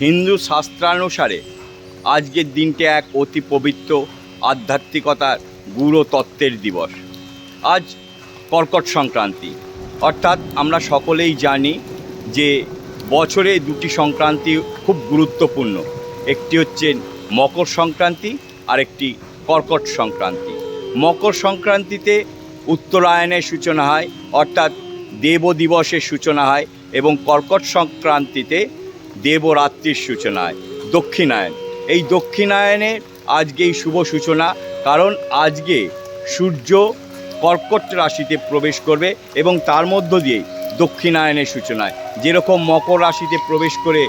হিন্দু শাস্ত্রানুসারে আজকের দিনটি এক অতি পবিত্র আধ্যাত্মিকতার গুরু তত্ত্বের দিবস। আজ কর্কট সংক্রান্তি। অর্থাৎ আমরা সকলেই জানি যে বছরে দুটি সংক্রান্তি খুব গুরুত্বপূর্ণ। একটি হচ্ছে মকর সংক্রান্তি আর একটি কর্কট সংক্রান্তি। মকর সংক্রান্তিতে উত্তরায়ণের সূচনা হয়, অর্থাৎ দেব দিবসের সূচনা হয় এবং কর্কট সংক্রান্তিতে দেবরাত্রির সূচনায়, দক্ষিণায়ন। এই দক্ষিণায়নের এই শুভ সূচনা, কারণ আজকে সূর্য কর্কট রাশিতে প্রবেশ করবে এবং তার মধ্য দিয়েই দক্ষিণায়নের সূচনায়। যেরকম মকর রাশিতে প্রবেশ করে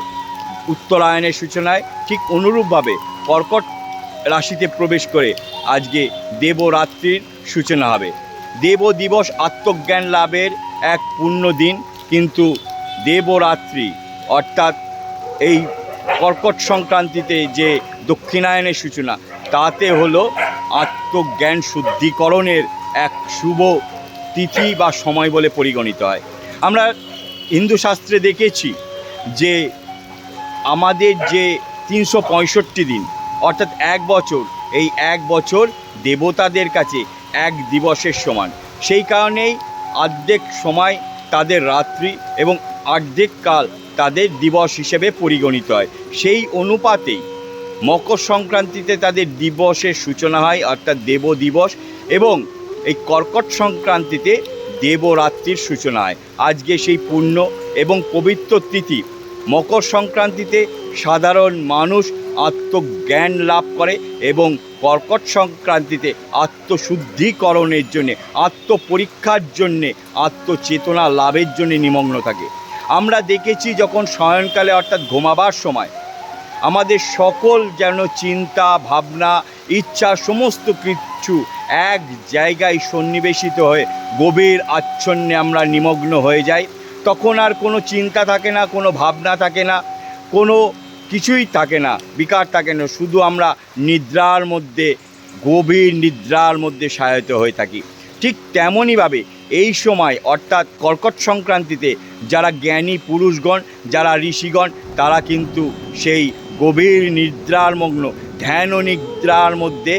উত্তরায়ণের সূচনায়, ঠিক অনুরূপভাবে কর্কট রাশিতে প্রবেশ করে আজকে দেবরাত্রির সূচনা হবে। দেব দিবস আত্মজ্ঞান লাভের এক পূর্ণ দিন, কিন্তু দেবরাত্রি, অর্থাৎ এই কর্কট সংক্রান্তিতে যে দক্ষিণায়নের সূচনা, তাতে হলো আত্মজ্ঞান শুদ্ধিকরণের এক শুভ তিথি বা সময় বলে পরিগণিত হয়। আমরা হিন্দু শাস্ত্রে দেখেছি যে আমাদের যে তিনশো পঁয়ষট্টি দিন, অর্থাৎ এক বছর, এই এক বছর দেবতাদের কাছে এক দিবসের সমান। সেই কারণেই অর্ধেক সময় তাদের রাত্রি এবং অর্ধেক কাল তাদের দিবস হিসেবে পরিগণিত হয়। সেই অনুপাতেই মকর সংক্রান্তিতে তাদের দিবসের সূচনা হয়, অর্থাৎ দেব দিবস, এবং এই কর্কট সংক্রান্তিতে দেবরাত্রির সূচনা হয়। আজকে সেই পূর্ণ এবং পবিত্র তিথি মকর সংক্রান্তিতে সাধারণ মানুষ আত্মজ্ঞান লাভ করে এবং কর্কট সংক্রান্তিতে আত্মশুদ্ধিকরণের জন্যে, আত্মপরীক্ষার জন্যে, আত্মচেতনা লাভের জন্যে নিমগ্ন থাকে। আমরা দেখেছি যখন শয়নকালে অর্থাৎ ঘুমাবার সময়, আমাদের সকল যেন চিন্তা, ভাবনা, ইচ্ছা সমস্ত কিছু এক জায়গায় সন্নিবেশিত হয়ে গভীর আচ্ছন্নে আমরা নিমগ্ন হয়ে যাই। তখন আর কোনো চিন্তা থাকে না, কোনো ভাবনা থাকে না, কোনো কিছুই থাকে না, বিকার থাকে না। শুধু আমরা নিদ্রার মধ্যে, গভীর নিদ্রার মধ্যে সহায়ত হয়ে থাকি। ঠিক তেমনইভাবে এই সময় অর্থাৎ কর্কট সংক্রান্তিতে যারা জ্ঞানী পুরুষগণ, যারা ঋষিগণ, তারা কিন্তু সেই গভীর নিদ্রার মগ্ন ধ্যান ও নিদ্রার মধ্যে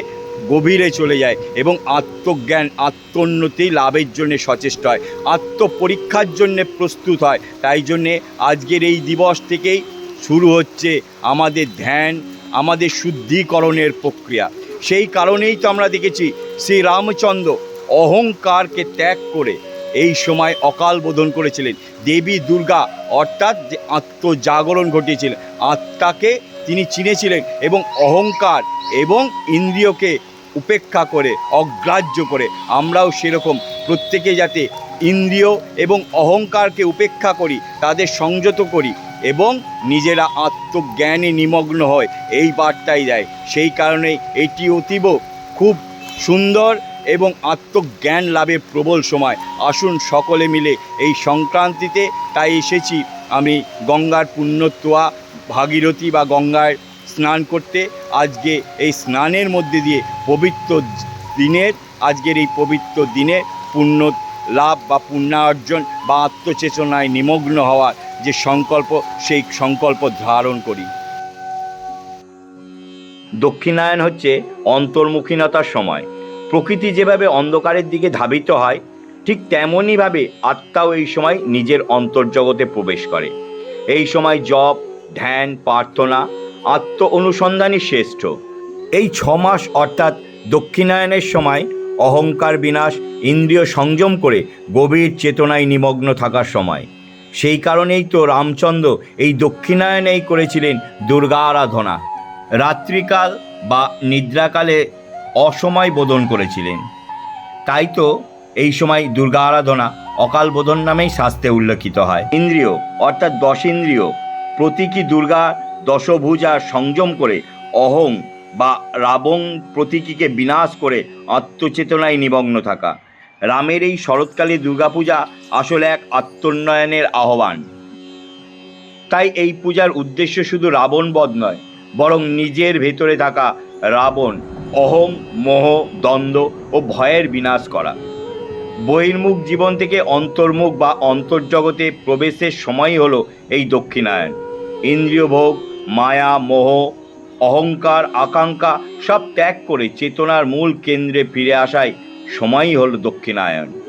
গভীরে চলে যায় এবং আত্মজ্ঞান, আত্মোন্নতি লাভের জন্যে সচেষ্ট হয়। আত্মপরীক্ষার জন্যে প্রস্তুত হয়। তাই জন্যে আজকের এই দিবস থেকেই শুরু হচ্ছে আমাদের ধ্যান, আমাদের শুদ্ধিকরণের প্রক্রিয়া। সেই কারণেই তো আমরা দেখেছি শ্রী রামচন্দ্র অহংকারকে ত্যাগ করে এই সময় অকাল বোধন করেছিলেন। দেবী দুর্গা অর্থাৎ যে আত্মজাগরণ ঘটিয়েছিলেন। আত্মাকে তিনি চিনেছিলেন এবং অহংকার এবং ইন্দ্রিয়কে উপেক্ষা করে, অগ্রাহ্য করে। আমরাও সেরকম প্রত্যেকে যাতে ইন্দ্রিয় এবং অহংকারকে উপেক্ষা করি, তাদের সংযত করি এবং নিজেরা আত্মজ্ঞানে নিমগ্ন হয়, এই বার্তাই দেয়। সেই কারণে এটি অতীব খুব সুন্দর এবং আত্মজ্ঞান লাভে প্রবল সময়। আসুন সকলে মিলে এই সংক্রান্তিতে তাই এসেছি। আমি গঙ্গার পুণ্যত্বয়া ভাগীরথী বা গঙ্গায় স্নান করতে আজকে এই স্নানের মধ্যে দিয়ে পবিত্র দিনের, আজকের এই পবিত্র দিনে পুণ্য লাভ বা পুণ্যার্জন বা আত্মচেতনায় নিমগ্ন হওয়ার যে সংকল্প, সেই সংকল্প ধারণ করি। দক্ষিণায়ন হচ্ছে অন্তর্মুখীনতার সময়। প্রকৃতি যেভাবে অন্ধকারের দিকে ধাবিত হয়, ঠিক তেমনইভাবে আত্মাও এই সময় নিজের অন্তর্জগতে প্রবেশ করে। এই সময় জপ, ধ্যান, প্রার্থনা আত্ম অনুসন্ধানই শ্রেষ্ঠ। এই ছ মাস অর্থাৎ দক্ষিণায়নের সময় অহংকার বিনাশ, ইন্দ্রিয় সংযম করে গভীর চেতনায় নিমগ্ন থাকার সময়। সেই কারণেই তো রামচন্দ্র এই দক্ষিণায়নেই করেছিলেন দুর্গা আরাধনা। রাত্রিকাল বা নিদ্রাকালে অসময় বোধন করেছিলেন। তাই তো এই সময় দুর্গা আরাধনা অকাল বোধন নামেই শাস্তে উল্লেখিত হয়। ইন্দ্রিয়, অর্থাৎ দশ ইন্দ্রিয়, প্রতীকী দুর্গা দশভুজা সংযম করে অহং বা রাবং প্রতীকীকে বিনাশ করে আত্মচেতনায় নিমগ্ন থাকা। রামের এই শরৎকালে দুর্গাপূজা আসলে এক আত্মোন্নয়নের আহ্বান। তাই এই পূজার উদ্দেশ্য শুধু রাবণ বধ নয়, বরং নিজের ভেতরে থাকা রাবণ অহং মোহ, দ্বন্দ্ব ও ভয়ের বিনাশ করা। বহির্মুখ জীবন থেকে অন্তর্মুখ বা অন্তর্জগতে প্রবেশের সময়ই হলো এই দক্ষিণায়ন। ইন্দ্রিয় ভোগ, মায়া, মোহ, অহংকার, আকাঙ্ক্ষা সব ত্যাগ করে চেতনার মূল কেন্দ্রে ফিরে আসায় সময়ই হলো দক্ষিণায়ন।